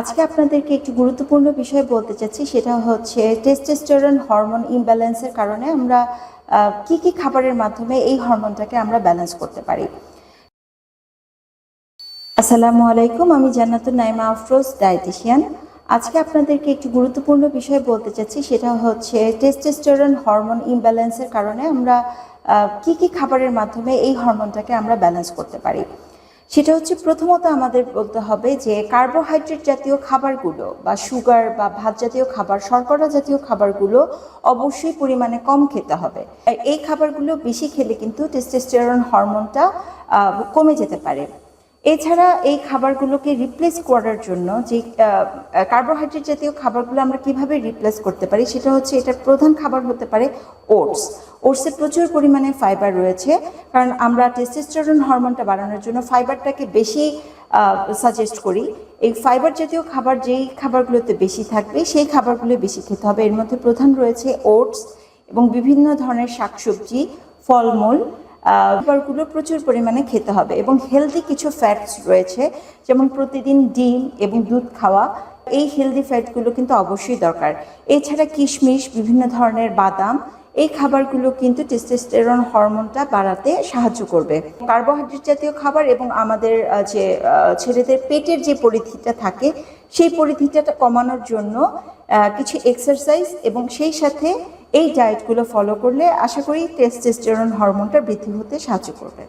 আজকে আপনাদেরকে একটি গুরুত্বপূর্ণ বিষয় বলতে চাচ্ছি, সেটা হচ্ছে টেস্টোস্টেরন হরমোন ইমব্যালেন্সের কারণে আমরা কি কি খাবারের মাধ্যমে এই হরমোনটাকে আমরা ব্যালেন্স করতে পারি। আসসালামু আলাইকুম, আমি জান্নাতুন নাইমা আফরোজ ডায়েটিশিয়ান আজকে আপনাদেরকে একটি গুরুত্বপূর্ণ বিষয় বলতে চাচ্ছি, সেটা হচ্ছে টেস্টোস্টেরন হরমোন ইমব্যালেন্সের কারণে আমরা কি কি খাবারের মাধ্যমে এই হরমোনটাকে আমরা ব্যালেন্স করতে পারি। সেটা হচ্ছে প্রথমত আমাদের বলতে হবে যে কার্বোহাইড্রেট জাতীয় খাবারগুলো বা সুগার বা ভাত জাতীয় খাবার, শর্করা জাতীয় খাবারগুলো অবশ্যই পরিমাণে কম খেতে হবে। আর এই খাবারগুলো বেশি খেলে কিন্তু টেস্টোস্টেরন হরমোনটা কমে যেতে পারে। এছাড়া এই খাবারগুলোকে রিপ্লেস করার জন্য যে কার্বোহাইড্রেট জাতীয় খাবারগুলো আমরা কীভাবে রিপ্লেস করতে পারি, সেটা হচ্ছে এটার প্রধান খাবার হতে পারে ওটস ওটসে প্রচুর পরিমাণে ফাইবার রয়েছে, কারণ আমরা টেস্টোস্টেরন হরমোনটা বাড়ানোর জন্য ফাইবারটাকে বেশি সাজেস্ট করি। এই ফাইবার জাতীয় খাবার যেই খাবারগুলোতে বেশি থাকবে, সেই খাবারগুলো বেশি খেতে হবে। এর মধ্যে প্রধান রয়েছে ওটস এবং বিভিন্ন ধরনের শাকসবজি, ফলমূল খাবারগুলো প্রচুর পরিমাণে খেতে হবে এবং হেলদি কিছু ফ্যাটস রয়েছে, যেমন প্রতিদিন ডিম এবং দুধ খাওয়া, এই হেলদি ফ্যাটগুলো কিন্তু অবশ্যই দরকার। এছাড়া কিশমিশ, বিভিন্ন ধরনের বাদাম এই খাবারগুলো কিন্তু টেস্টোস্টেরন হরমোনটা বাড়াতে সাহায্য করবে। কার্বোহাইড্রেট জাতীয় খাবার এবং আমাদের যে ছেলেদের পেটের যে পরিধিটা থাকে, সেই পরিধিটা কমানোর জন্য কিছু এক্সারসাইজ এবং সেই সাথে এই ডায়েটগুলো ফলো করলে আশা করি টেস্টোস্টেরন হরমোনটা বৃদ্ধি হতে সাহায্য করবে।